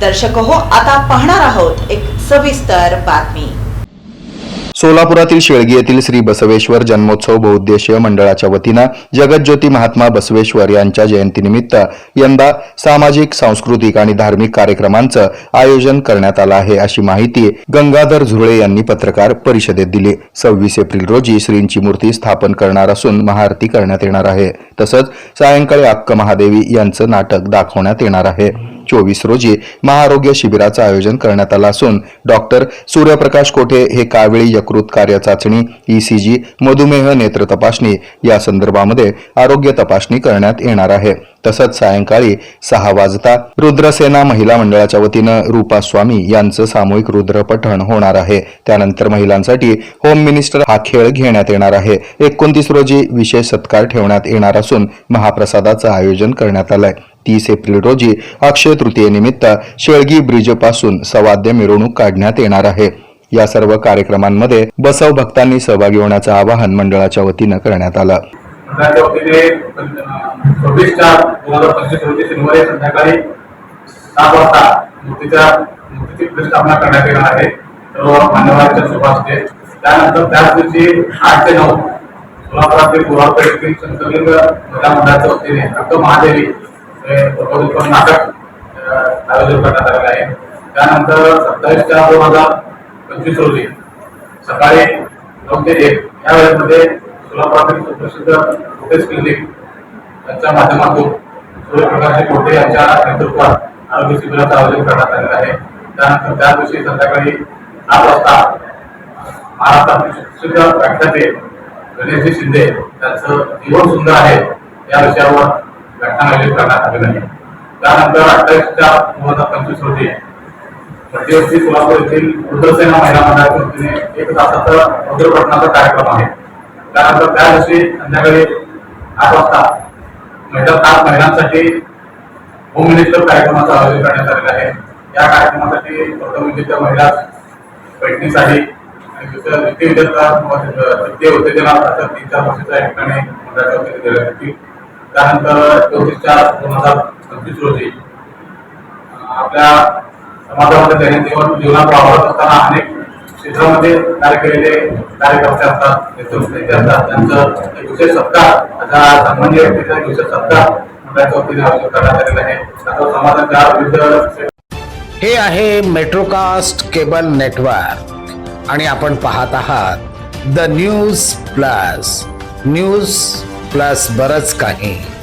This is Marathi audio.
दर्शक हो आता पाहणार आहोत एक सविस्तर बातमी. सोलापुरातील शेळगी येथील श्री बसवेश्वर जन्मोत्सव बहुउद्देशीय मंडळाच्या वतीनं जगज्योती महात्मा बसवेश्वर यांच्या जयंतीनिमित्त यंदा सामाजिक सांस्कृतिक आणि धार्मिक कार्यक्रमांचं आयोजन करण्यात आलं आहे अशी माहिती गंगाधर झुरळे यांनी पत्रकार परिषदेत दिली. सव्वीस एप्रिल रोजी श्रींची मूर्ती स्थापन करणार असून महाआरती करण्यात येणार आहे. तसंच सायंकाळी अक्क महादेवी यांचं नाटक दाखवण्यात येणार आहे. चोवीस रोजी महाआरोग्य शिबिराचं आयोजन करण्यात आलं असून डॉक्टर सूर्यप्रकाश कोठे हे कावेळी यकृत कार्य चाचणी ईसीजी मधुमेह नेत्र तपासणी या संदर्भामध्ये आरोग्य तपासणी करण्यात येणार आहे. तसंच सायंकाळी सहा वाजता रुद्रसेना महिला मंडळाच्या वतीनं रूपा स्वामी यांचं सामूहिक रुद्रपठण होणार आहे. त्यानंतर महिलांसाठी होम मिनिस्टर हा खेळ घेण्यात येणार आहे. एकोणतीस रोजी विशेष सत्कार ठेवण्यात येणार असून महाप्रसादाचं आयोजन करण्यात आलंय. तीस एप्रिल रोजी अक्षय तृतीयेनिमित्त शेळगी ब्रिजपासून सवाद्य मिरवणूक काढण्यात येणार आहे. या सर्व कार्यक्रमांमध्ये बसव भक्तांनी सहभागी होण्याचं आवाहन मंडळाच्या वतीनं करण्यात आलं. मंडळाच्या चार दोन हजार पंचवीस रोजी शनिवारी संध्याकाळी सात वाजता मूर्तीच्या मूर्तीची प्रतिष्ठापना करण्यात येणार आहे सर्व मान्यवरांच्या त्यानंतर त्याच दिवशी आठ ते नऊ सोलापुरातील महिला मंडळाच्या वतीने महादेवी हे नाटक अं, आयोजन करण्यात आलेलं आहे. त्यानंतर सत्तावीस चार दोन हजार पंचवीस रोजी सकाळी नऊ ते एक या वेळेमध्ये सोलापुरातील सुप्रसिद्ध फुटेज क्लिनिक यांच्या माध्यमातून सूर्यप्रकाश कोटे यांच्या नेतृत्वात आरोग्य शिबिराचं आयोजन करण्यात आलेलं आहे. त्यानंतर त्या दिवशी संध्याकाळी आठ वाजता महाराष्ट्रातील सुप्रसिद्ध व्याख्याते गणेशजी शिंदे त्यांचं जीवन सुंदर आहे या विषयावर व्याख्यान आयोजित करण्यात आलेलं आहे त्यानंतर अठ्ठावीस चार दोन हजार पंचवीस रोजी मध्यवर्ती सोलापूर येथील रुद्रसेना महिला मंडळाच्या वतीने एक तासाचा रुद्रपठणाचा कार्यक्रम आहे. त्यानंतर त्या दिवशी संध्याकाळी आठ वाजता महिला खास महिलांसाठी होम मिनिस्टर कार्यक्रमाचं आयोजन करण्यात आलेलं आहे. या कार्यक्रमासाठी प्रथम विजेत्या महिला बैठणीसाठी आणि दुसऱ्या द्वितीय विजेता तृतीय उत्तेजना अशा तीन चार वर्षाच्या ठिकाणी मंडळाच्या वतीने दिल्या जातील त्यानंतर एकोणतीस चार दोन हजार पंचवीस रोजी आपल्या समाजामध्ये दैनंदिन जीवनात वावरत असताना अनेक क्षेत्रामध्ये कार्य केलेले कार्यकर्ते असतात नेतृत्व असतात. त्यांचं एक विशेष सत्कार अशा सन्मान्य व्यक्तीचा एक विशेष सत्कार मंडळाच्या वतीने आयोजित करण्यात आलेला आहे. आता समाजाच्या विविध हे आहे मेट्रोकास्ट केबल नेटवर्क आणि आपण पाहत आहात the news plus news plus बरंच काही.